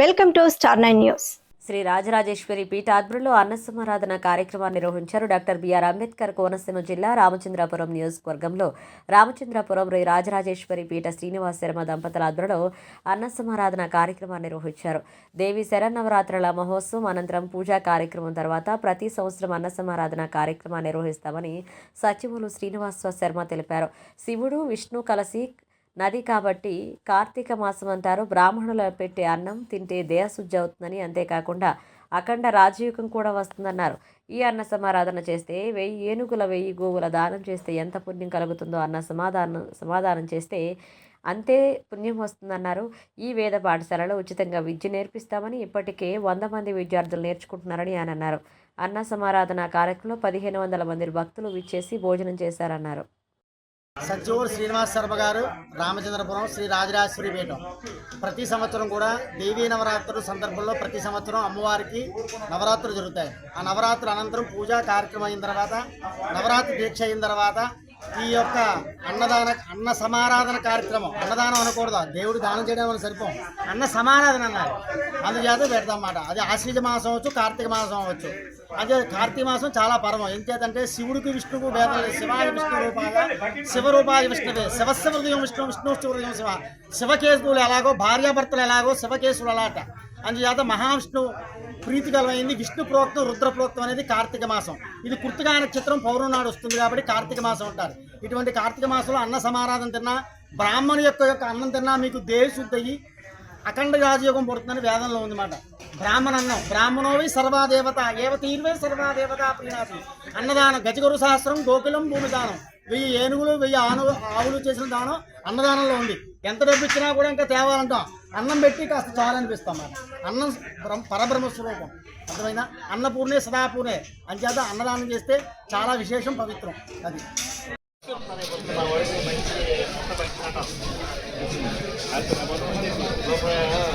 Welcome to star nine news. Shri Rajarajeshwari పీఠ ఆధ్వర్యంలో అన్నసమారాధన కార్యక్రమాన్ని నిర్వహించారు డాక్టర్ బిఆర్ అంబేద్కర్ కోనసీమ జిల్లా రామచంద్రాపురం నియోజకవర్గంలో. రామచంద్రాపురం శ్రీ రాజరాజేశ్వరి పీఠ శ్రీనివాస శర్మ దంపతుల ఆధ్వర్యంలో అన్నసమారాధన కార్యక్రమాన్ని నిర్వహించారు. దేవి శరన్నవరాత్రుల మహోత్సవం అనంతరం పూజా కార్యక్రమం తర్వాత ప్రతి సంవత్సరం అన్నసమారాధన కార్యక్రమాన్ని నిర్వహిస్తామని సచివులు శ్రీనివాస శర్మ తెలిపారు. శివుడు విష్ణు కలిసి నది కాబట్టి కార్తీక మాసం అంటారు. బ్రాహ్మణులు పెట్టే అన్నం తింటే దేహశుద్ధి అవుతుందని అంతేకాకుండా అఖండ రాజయుగం కూడా వస్తుందన్నారు. ఈ అన్న సమారాధన చేస్తే వెయ్యి ఏనుగుల వెయ్యి గోవుల దానం చేస్తే ఎంత పుణ్యం కలుగుతుందో అన్న సమాధానం సమాధానం చేస్తే అంతే పుణ్యం వస్తుందన్నారు. ఈ వేద పాఠశాలలో ఉచితంగా విద్య నేర్పిస్తామని ఇప్పటికే వంద మంది విద్యార్థులు నేర్చుకుంటున్నారని ఆయన అన్నారు. అన్న సమారాధన కార్యక్రమంలో పదిహేను వందల మంది భక్తులు విచ్చేసి భోజనం చేశారన్నారు. సజ్జూరు శ్రీనివాస శర్మ గారు రామచంద్రపురం శ్రీ రాజరాజేశ్వరి పీఠం. ప్రతి సంవత్సరం కూడా దేవీ నవరాత్రుల సందర్భంలో ప్రతి సంవత్సరం అమ్మవారికి నవరాత్రులు జరుగుతాయి. ఆ నవరాత్రుల అనంతరం పూజా కార్యక్రమం అయిన తర్వాత నవరాత్రి దీక్ష అయిన తర్వాత ఈ యొక్క అన్నదాన అన్న సమారాధన కార్యక్రమం. అన్నదానం అనకూడదు. దేవుడు దానం చేయడం వల్ల సరిపోం అన్న సమారాధన అన్నారు. అందుచేత పెడతామాట అది ఆశ్వీజ మాసం అవచ్చు కార్తీక మాసం అవ్వచ్చు అదే కార్తీక మాసం చాలా పరమం ఎంచేతంటే శివుడికి విష్ణువుకు భేదం లేదు. శివాయ విష్ణు రూపాయ శివరూపాయ విష్ణువే. శివస్య హృదయం విష్ణు విష్ణు హృదయం శివ. శివకేశువులు ఎలాగో భార్యాభర్తలు ఎలాగో శివకేశువులు అలాట. అందుచేత మహావిష్ణువు ప్రీతికరమైంది. విష్ణు ప్రోక్తం రుద్ర ప్రోక్తం అనేది కార్తీక మాసం. ఇది కృతికా నక్షత్రం పౌర్ణం నాడు వస్తుంది కాబట్టి కార్తీక మాసం అంటారు. ఇటువంటి కార్తీక మాసంలో అన్న సమారాధన తిన్నా బ్రాహ్మణు యొక్క యొక్క అన్నం తిన్నా మీకు దేశుద్ధి అఖండ రాజయోగం పుడుతుందని వేదంలో ఉందన్నమాట. బ్రాహ్మణ అన్నం. బ్రాహ్మణోవి సర్వాదేవత ఏవ తీర్వే సర్వాదేవత ప్రీణాతి అన్నదానం గజగురు సహస్రం గోకులం భూమిదానం. వెయ్యి ఏనుగులు వెయ్యి ఆను ఆవులు చేసిన దానం అన్నదానంలో ఉంది. ఎంత డబ్బు ఇచ్చినా కూడా ఇంకా తేవాలంటాం. అన్నం పెట్టి కాస్త చాలనిపిస్తాం మనం అన్నం బ్రహ్మ- పరబ్రహ్మ స్వరూపం అర్థమైందా? అన్నపూర్ణే సదాపూర్ణే. అంచేత అన్నదానం చేస్తే చాలా విశేషం పవిత్రం. అది. మంచి